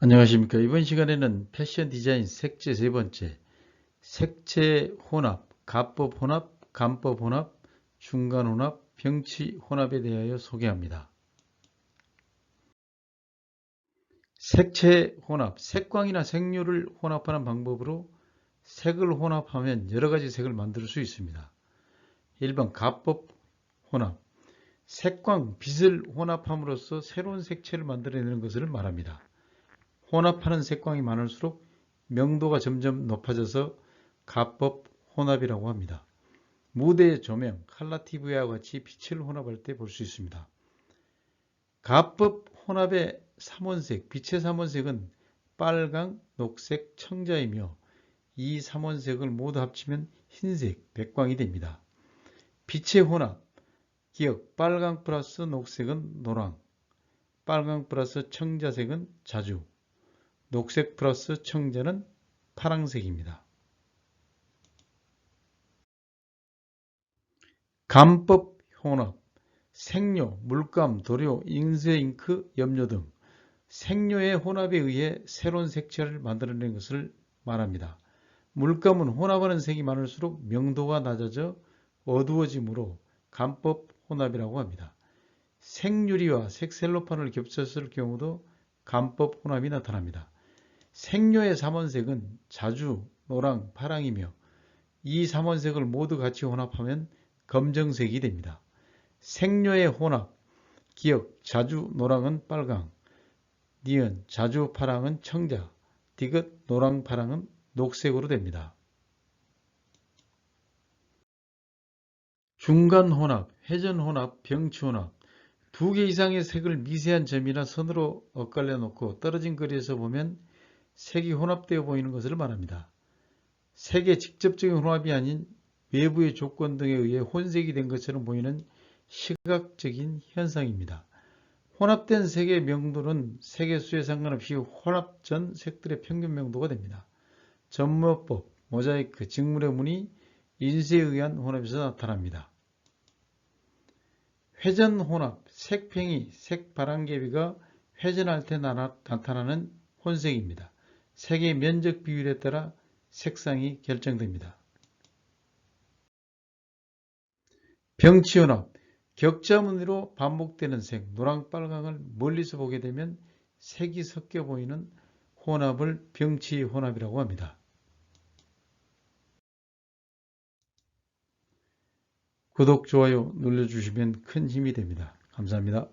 안녕하십니까. 이번 시간에는 패션 디자인 색채 세 번째, 색채 혼합, 가법 혼합, 간법 혼합, 중간 혼합, 병치 혼합에 대하여 소개합니다. 색채 혼합, 색광이나 색료를 혼합하는 방법으로 색을 혼합하면 여러 가지 색을 만들 수 있습니다. 1번 가법 혼합, 색광, 빛을 혼합함으로써 새로운 색채를 만들어내는 것을 말합니다. 혼합하는 색광이 많을수록 명도가 점점 높아져서 가법 혼합이라고 합니다. 무대의 조명, 칼라티브와 같이 빛을 혼합할 때 볼 수 있습니다. 가법 혼합의 삼원색, 빛의 삼원색은 빨강, 녹색, 청자이며 이 삼원색을 모두 합치면 흰색, 백광이 됩니다. 빛의 혼합, 기억, 빨강 플러스 녹색은 노랑, 빨강 플러스 청자색은 자주, 녹색 플러스 청자는 파랑색입니다. 감법 혼합, 색료, 물감, 도료, 잉스잉크, 염료 등 색료의 혼합에 의해 새로운 색채를 만들어낸 것을 말합니다. 물감은 혼합하는 색이 많을수록 명도가 낮아져 어두워지므로 감법 혼합이라고 합니다. 색유리와 색셀로판을 겹쳤을 경우도 감법 혼합이 나타납니다. 색료의 삼원색은 자주 노랑, 파랑이며 이 삼원색을 모두 같이 혼합하면 검정색이 됩니다. 색료의 혼합, 기억, 자주 노랑은 빨강, 니은, 자주 파랑은 청자, 디귿, 노랑, 파랑은 녹색으로 됩니다. 중간 혼합, 회전 혼합, 병치 혼합. 두 개 이상의 색을 미세한 점이나 선으로 엇갈려 놓고 떨어진 거리에서 보면 색이 혼합되어 보이는 것을 말합니다. 색의 직접적인 혼합이 아닌 외부의 조건 등에 의해 혼색이 된 것처럼 보이는 시각적인 현상입니다. 혼합된 색의 명도는 색의 수에 상관없이 혼합 전 색들의 평균 명도가 됩니다. 전모법, 모자이크, 직물의 무늬, 인쇄에 의한 혼합에서 나타납니다. 회전 혼합, 색팽이, 색바람개비가 회전할 때 나타나는 혼색입니다. 색의 면적 비율에 따라 색상이 결정됩니다. 병치혼합, 격자무늬로 반복되는 색, 노랑, 빨강을 멀리서 보게 되면 색이 섞여 보이는 혼합을 병치혼합이라고 합니다. 구독, 좋아요 눌러주시면 큰 힘이 됩니다. 감사합니다.